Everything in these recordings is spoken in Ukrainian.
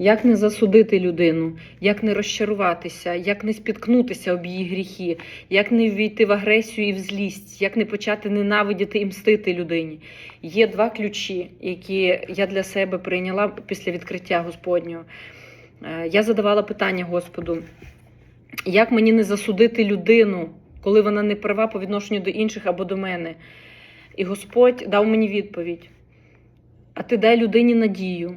Як не засудити людину, як не розчаруватися, як не спіткнутися об її гріхи, як не ввійти в агресію і в злість, як не почати ненавидіти і мстити людині. Є два ключі, які я для себе прийняла після відкриття Господнього. Е, Я задавала питання Господу, як мені не засудити людину, коли вона не права по відношенню до інших або до мене. І Господь дав мені відповідь: а ти дай людині надію.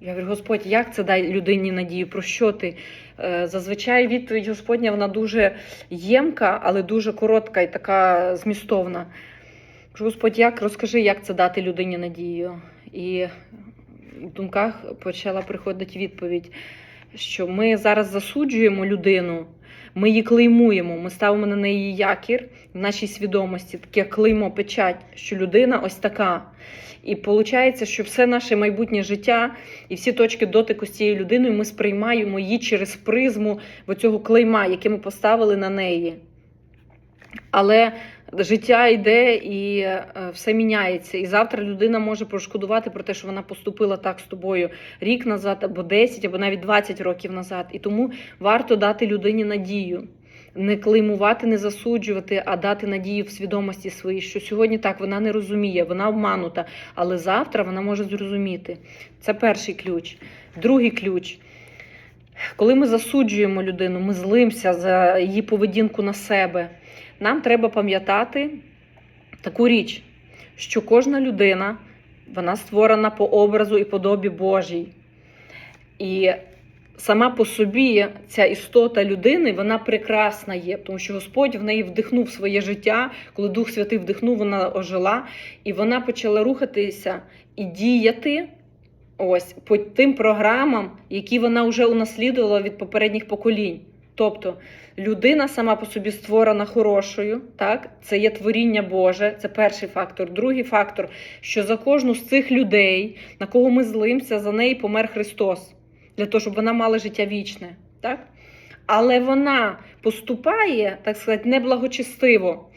Я говорю, Господь, як це дай людині надію? Про що ти? Е, Зазвичай відповідь Господня вона дуже ємка, але дуже коротка і така змістовна. Кажу, Господь, як розкажи, як це дати людині надію? І в думках почала приходити відповідь, що ми зараз засуджуємо людину, ми її клеймуємо, ми ставимо на неї якір в нашій свідомості, таке клеймо, печать, що людина ось така. І виходить, що все наше майбутнє життя і всі точки дотику з цією людиною ми сприймаємо її через призму цього клейма, яке ми поставили на неї. Але життя йде і е, все міняється. І завтра людина може пошкодувати про те, що вона поступила так з тобою рік назад, або 10, або навіть 20 років назад. І тому варто дати людині надію. Не клеймувати, не засуджувати, а дати надію в свідомості своїй, що сьогодні так вона не розуміє, вона обманута, але завтра вона може зрозуміти. Це перший ключ. Другий ключ. Коли ми засуджуємо людину, ми злимося за її поведінку на себе. Нам треба пам'ятати таку річ, що кожна людина вона створена по образу і подобі Божій. І сама по собі ця істота людини вона прекрасна є, тому що Господь в неї вдихнув своє життя. Коли Дух Святий вдихнув, вона ожила, і вона почала рухатися і діяти. Ось по тим програмам, які вона вже унаслідувала від попередніх поколінь. Тобто людина сама по собі створена хорошою, так це є творіння Боже, це перший фактор. Другий фактор, що за кожну з цих людей, на кого ми злимося, за неї помер Христос, для того, щоб вона мала життя вічне. Так? Але вона поступає, так сказати, неблагочестиво,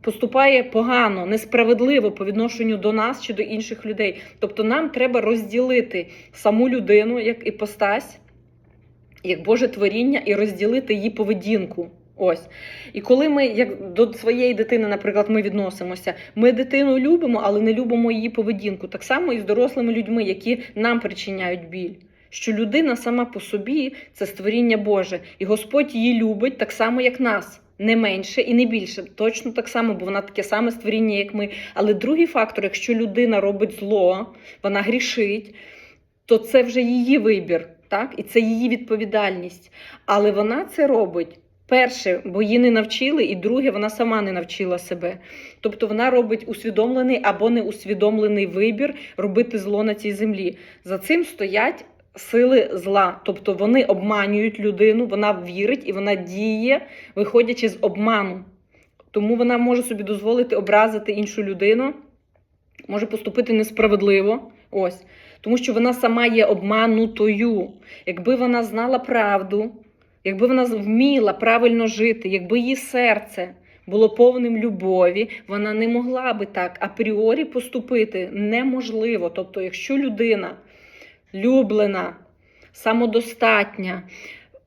поступає погано, несправедливо по відношенню до нас чи до інших людей. Тобто нам треба розділити саму людину як іпостась, як Боже творіння, і розділити її поведінку. Ось. І коли ми, як до своєї дитини, наприклад, ми відносимося, ми дитину любимо, але не любимо її поведінку. Так само і з дорослими людьми, які нам причиняють біль. Що людина сама по собі це створіння Боже, і Господь її любить так само, як нас. Не менше і не більше, точно так само, бо вона таке саме створіння, як ми. Але другий фактор, якщо людина робить зло, вона грішить, то це вже її вибір, так? І це її відповідальність. Але вона це робить. Перше, бо її не навчили, і друге, вона сама не навчила себе. Тобто вона робить усвідомлений або неусвідомлений вибір робити зло на цій землі. За цим стоять сили зла. Тобто вони обманюють людину, вона вірить і вона діє, виходячи з обману. Тому вона може собі дозволити образити іншу людину, може поступити несправедливо. Ось. Тому що вона сама є обманутою. Якби вона знала правду, якби вона вміла правильно жити, якби її серце було повним любові, вона не могла би так апріорі поступити неможливо. Тобто, якщо людина люблена, самодостатня,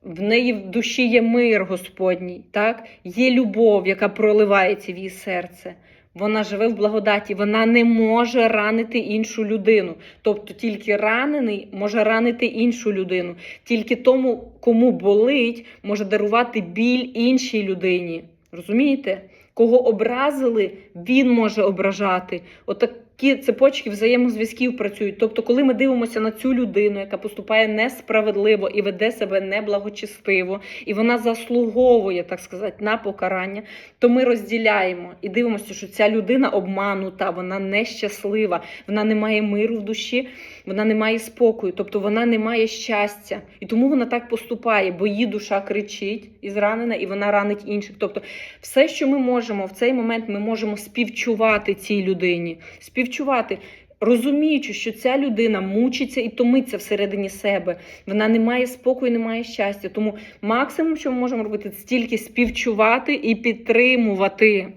в неї в душі є мир Господній, так? є любов, яка проливається в її серце. Вона живе в благодаті, вона не може ранити іншу людину. Тобто тільки ранений може ранити іншу людину. Тільки тому, кому болить, може дарувати біль іншій людині. Розумієте? Кого образили, він може ображати. Отакі цепочки взаємозв'язків працюють. Тобто, коли ми дивимося на цю людину, яка поступає несправедливо і веде себе неблагочестиво, і вона заслуговує, так сказати, на покарання, то ми розділяємо і дивимося, що ця людина обманута, вона нещаслива, вона не має миру в душі, вона не має спокою, тобто вона не має щастя. І тому вона так поступає, бо її душа кричить і зранена, і вона ранить інших. Тобто, все, що ми можемо в цей момент, ми можемо співчувати цій людині, співчувати. Розуміючи, що ця людина мучиться і томиться всередині себе, вона не має спокою, не має щастя. Тому максимум, що ми можемо робити, це тільки співчувати і підтримувати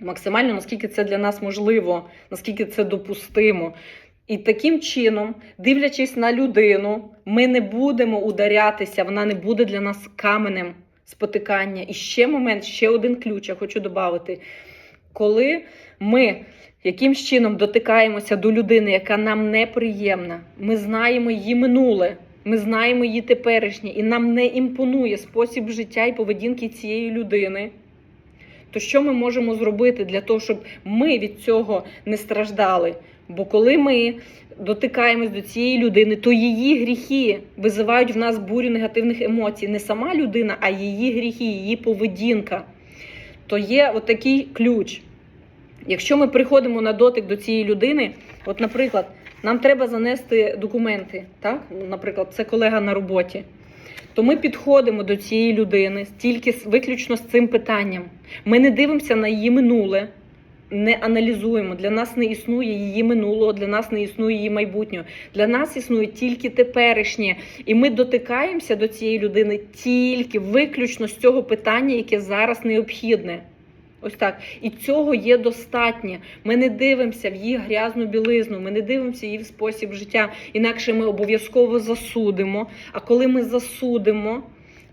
максимально, наскільки це для нас можливо, наскільки це допустимо. І таким чином, дивлячись на людину, ми не будемо ударятися, вона не буде для нас каменем спотикання. І ще момент, ще один ключ, я хочу додати. Коли ми якимсь чином дотикаємося до людини, яка нам неприємна, ми знаємо її минуле, ми знаємо її теперішнє, і нам не імпонує спосіб життя і поведінки цієї людини. То що ми можемо зробити для того, щоб ми від цього не страждали? Бо коли ми дотикаємось до цієї людини, то її гріхи визивають в нас бурю негативних емоцій. Не сама людина, а її гріхи, її поведінка. То є отакий ключ. Якщо ми приходимо на дотик до цієї людини, от, наприклад, нам треба занести документи, так? Наприклад, це колега на роботі. То ми підходимо до цієї людини тільки виключно з цим питанням. Ми не дивимося на її минуле, не аналізуємо. Для нас не існує її минулого, для нас не існує її майбутнього. Для нас існує тільки теперішнє. І ми дотикаємося до цієї людини тільки виключно з цього питання, яке зараз необхідне. Ось так. І цього є достатньо. Ми не дивимося в її грязну білизну, ми не дивимося її в спосіб життя. Інакше ми обов'язково засудимо. А коли ми засудимо,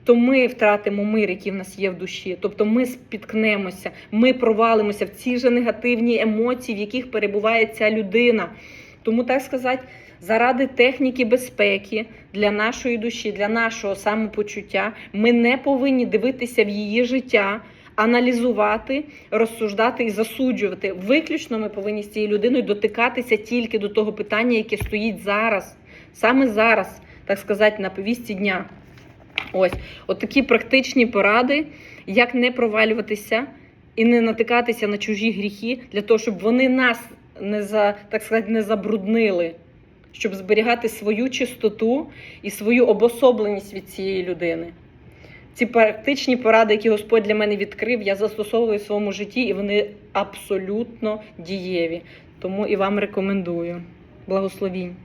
то ми втратимо мир, який в нас є в душі. Тобто ми спіткнемося, ми провалимося в ці ж негативні емоції, в яких перебуває ця людина. Тому так сказати, заради техніки безпеки для нашої душі, для нашого самопочуття, ми не повинні дивитися в її життя. Аналізувати, розсуждати і засуджувати. Виключно ми повинні з цією людиною дотикатися тільки до того питання, яке стоїть зараз, саме зараз, так сказати, на повісті дня. Ось, от такі практичні поради, як не провалюватися і не натикатися на чужі гріхи, для того, щоб вони нас не за так сказати, не забруднили, щоб зберігати свою чистоту і свою обособленість від цієї людини. Ці практичні поради, які Господь для мене відкрив, я застосовую в своєму житті, і вони абсолютно дієві. Тому і вам рекомендую. Благословінь.